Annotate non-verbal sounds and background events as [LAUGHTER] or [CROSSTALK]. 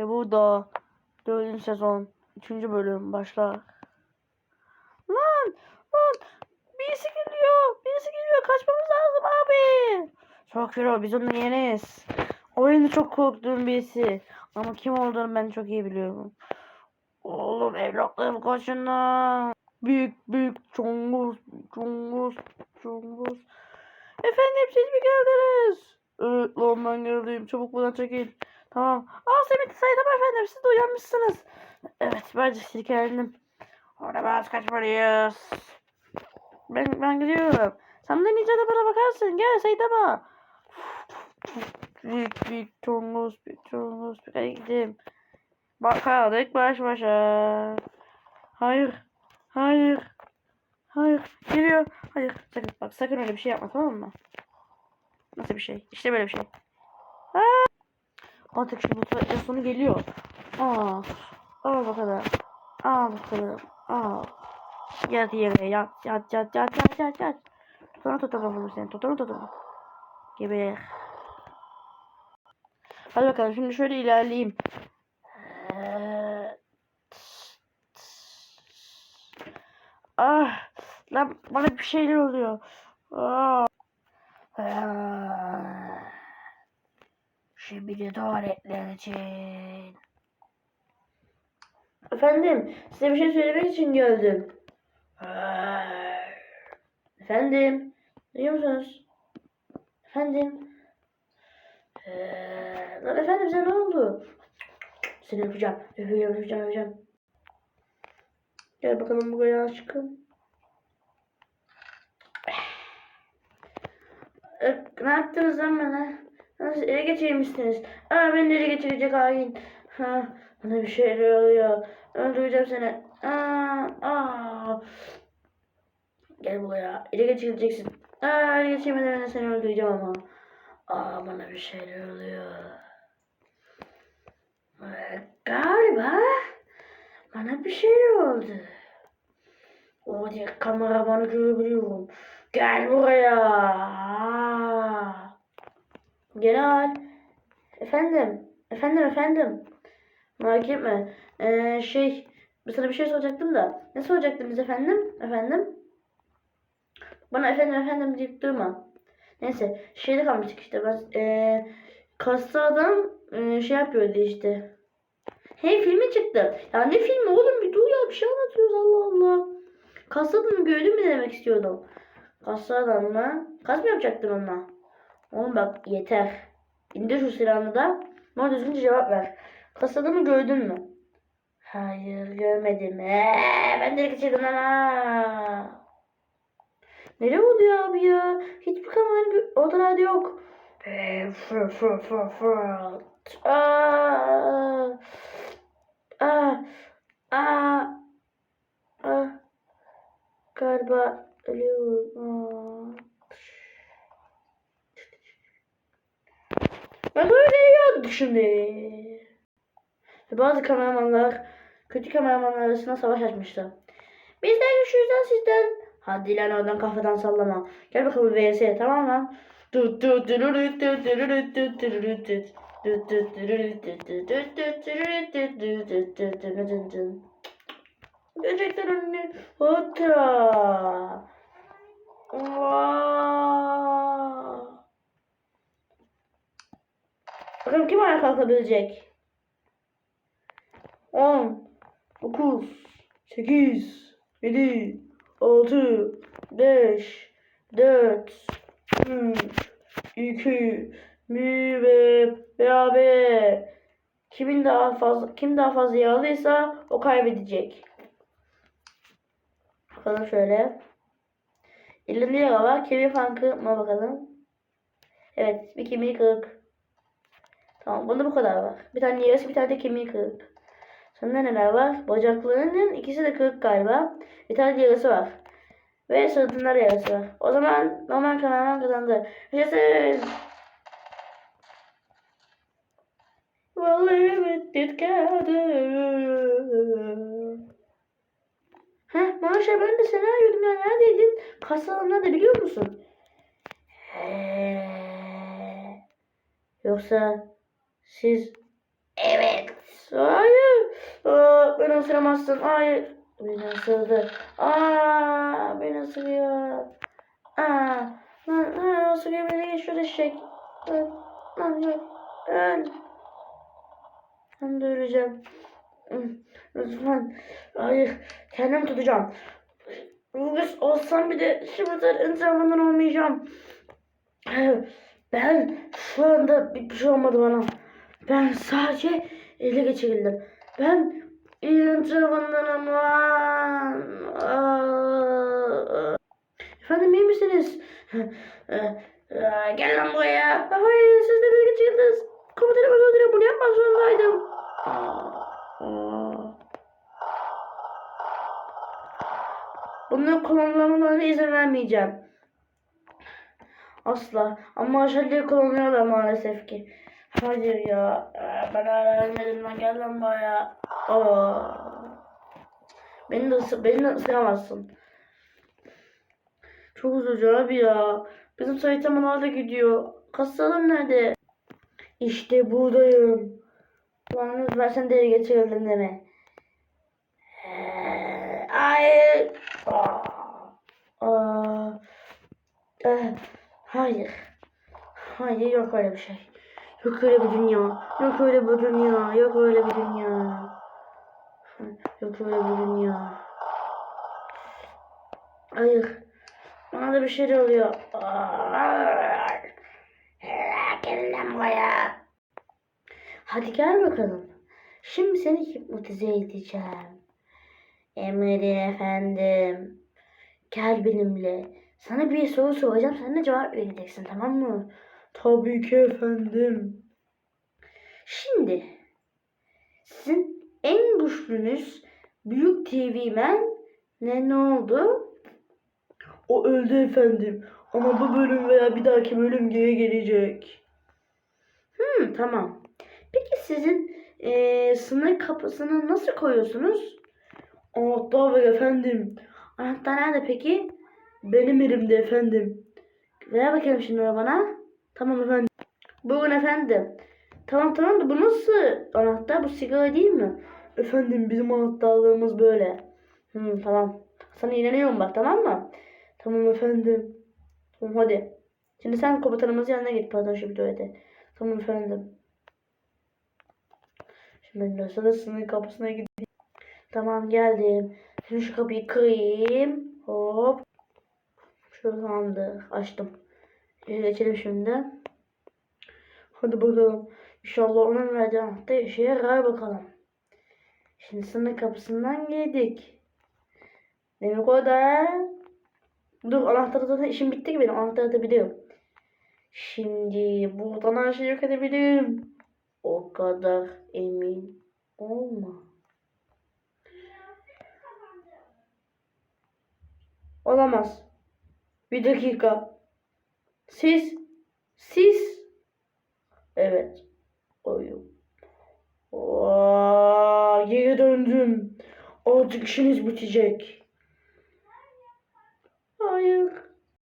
Ve bu da dördüncü sezon. Üçüncü bölüm başlar. Lan! Lan! Birisi geliyor! Birisi geliyor! Kaçmamız lazım abi! Çok hero biz onu yeniz. Oyunda çok korktuğum birisi. Ama kim olduğunu ben çok iyi biliyorum. Oğlum evlatlarım koşun lan. Büyük büyük çongus, çongus, çongus. Efendim siz mi geldiniz? Evet lan ben geldim. Çabuk buradan çekil. Tamam. Aa Semih saydım efendim. Siz de uyanmışsınız. Evet bence silkelendim. Orada biraz kaçmalıyız. Ben, ben gidiyorum. Sen de ninja da bana bakarsın. Gel Saitama. Büyük büyük çongus, büyük çongus. Hadi gidelim. Bakalım baş başa. Hayır. Hayır. Hayır. Geliyor. Hayır. Sakın bak sakın öyle bir şey yapma tamam mı? Nasıl bir şey? İşte böyle bir şey. Aa! Artık şu mutfakta sonu geliyor. Aa. Al bakalım. Al bakalım. Al. Yat yere yat yat yat yat yat yat yat. Tutana tutalım seni. Tutana tutalım. Geber. Hadi bakalım şimdi şöyle ilerleyeyim. Ah, lan bana bir şeyler oluyor. Ah. Ah. Şimdi de için. Efendim, size bir şey söylemek için geldim. Efendim, duyuyor musunuz? Efendim. Ee, lan efendim size ne oldu? Seni öpeceğim, öpeceğim, öpeceğim, öpeceğim. Gel bakalım buraya aşkım. Ne yaptınız lan bana? Nasıl ele geçirmişsiniz? Aa beni ele geçirecek hain. Ha, bana bir şeyler oluyor. Öldüreceğim seni. Aa, aa. Gel buraya. Ele geçireceksin. Aa ele geçirmeden seni öldüreceğim ama. Aa bana bir şeyler oluyor. Ee, galiba bana bir şeyler oldu. O diye kameramanı görebiliyorum. Gel buraya. Aa. Genel. Efendim. Efendim efendim. Merak etme. Ee, şey. Sana bir şey soracaktım da. Ne soracaktınız efendim? Efendim? Bana efendim efendim deyip durma. Neyse. Şeyde kalmıştık işte. Ben, ee, kasta adam ee, şey yapıyordu işte. Hey filmi çıktı. Ya ne filmi oğlum bir dur ya bir şey anlatıyoruz Allah Allah. Kasa adamı gördün mü demek istiyordum. Adam mı? Kas mı yapacaktın onunla? Oğlum bak yeter. İndir şu silahını da. Bana düzgünce cevap ver. Kasa adamı gördün mü? Hayır görmedim. Ee, ben de geçirdim lan ha. Nereye oluyor abi ya? Hiçbir kameranın gö- odalarda yok. Ee, fır fır fır fır. Aa. Aa. Aa. Aa. Galiba ölüyorum. Aa. Ben böyle yiyorduk şimdi. Bazı kameramanlar kötü kameramanlar arasında savaş açmıştı. Bizden güçlüyüzden sizden. Hadi lan oradan kafadan sallama. Gel bakalım VS tamam lan. Tut kalkabilecek? 10, 9, 8, 7, 6, 5, 4, 3, 2, 1 ve beraber. Kimin daha fazla kim daha fazla yağlıysa o kaybedecek. Bakalım şöyle. Elinde yağ var. Kemik falan kırma bakalım. Evet bir kemiği kırık. Tamam bunda bu kadar var. Bir tane yarısı bir tane de kemiği kırık. Sende neler var? Bacaklarının ikisi de kırık galiba. Bir tane de yarısı var. Ve sırtında da yarısı var. O zaman normal kameraman kazandı. Yaşasın. Vallahi bittik geldi. Heh Maşa ben de seni arıyordum ya neredeydin? Kasalarında da biliyor musun? Yoksa siz evet Hayır. Aa, beni ısıramazsın. Hayır. Beni ısırdı. Aa, beni ısırıyor. Aa, lan, lan, ısırıyor beni. Geç şurada eşek. Lan, lan, öl. Öl. Ben de öleceğim. Lütfen. Hayır. Kendim tutacağım. Rus olsam bir de şimdi etrafından olmayacağım. Ben şu anda bir şey olmadı bana. Ben sadece ele geçirildim. Ben etrafındanım lan. Aa. Efendim iyi misiniz? [LAUGHS] Aa, Gel lan buraya. Hayır siz de bir geçildiniz. Komutanım dilerim bunu yapmak zorundaydım. Bunları kullanmalarına izin vermeyeceğim. Asla. Ama aşağıya kullanıyorlar maalesef ki. Hayır ya. Ee, Ben hala ölmedim gel lan buraya. Aa. Beni de, ısı- beni de ısıramazsın. Çok üzücü abi ya. Bizim sayıtamalar da gidiyor. Kasalım nerede? İşte buradayım. Lan lütfen sen de ele geçirildin deme. Ee, Hayır. Aa. Aa. Eh, Hayır. Hayır yok öyle bir şey. Yok öyle bir dünya. Yok öyle bir dünya. Yok öyle bir dünya. Yok öyle bir dünya. Hayır. Bana da bir şey oluyor. Aa. Gel lan buraya. Hadi gel bakalım. Şimdi seni hipnotize edeceğim. Emredin efendim. Gel benimle. Sana bir soru soracağım. Sen de cevap vereceksin tamam mı? Tabii ki efendim. Şimdi sizin en güçlünüz Büyük TV Man ne ne oldu? O öldü efendim. Ama bu bölüm veya bir dahaki bölüm geri gelecek. Hmm tamam. Peki sizin eee sınır kapısını nasıl koyuyorsunuz? Anahtar ver efendim. Anahtar nerede peki? Benim elimde efendim. Ver bakalım şimdi bana. Tamam efendim. Buyurun efendim. Tamam tamam da bu nasıl anahtar? Bu sigara değil mi? Efendim bizim anahtarlığımız böyle. Hı, tamam. Sana inanıyorum bak tamam mı? Tamam efendim. Tamam hadi. Şimdi sen komutanımızın yanına git pardon şu bir tuvalete. Tamam efendim. Şimdi ben sana sınır kapısına gideyim. Tamam geldim. Şimdi şu kapıyı kırayım. Hop. Şöyle tamamdır. Açtım. Geçelim şimdi. Hadi bakalım. İnşallah onun verdiği anahtar işe yarar bakalım. Şimdi sınır kapısından girdik. Demek o da... Dur anahtarı zaten işim bitti ki benim. Anahtarı da biliyorum. Şimdi buradan her şeyi yok edebilirim. O kadar emin olma. Olamaz. Bir dakika. Siz siz evet oyun. Aa, geri döndüm. Artık işiniz bitecek. Hayır.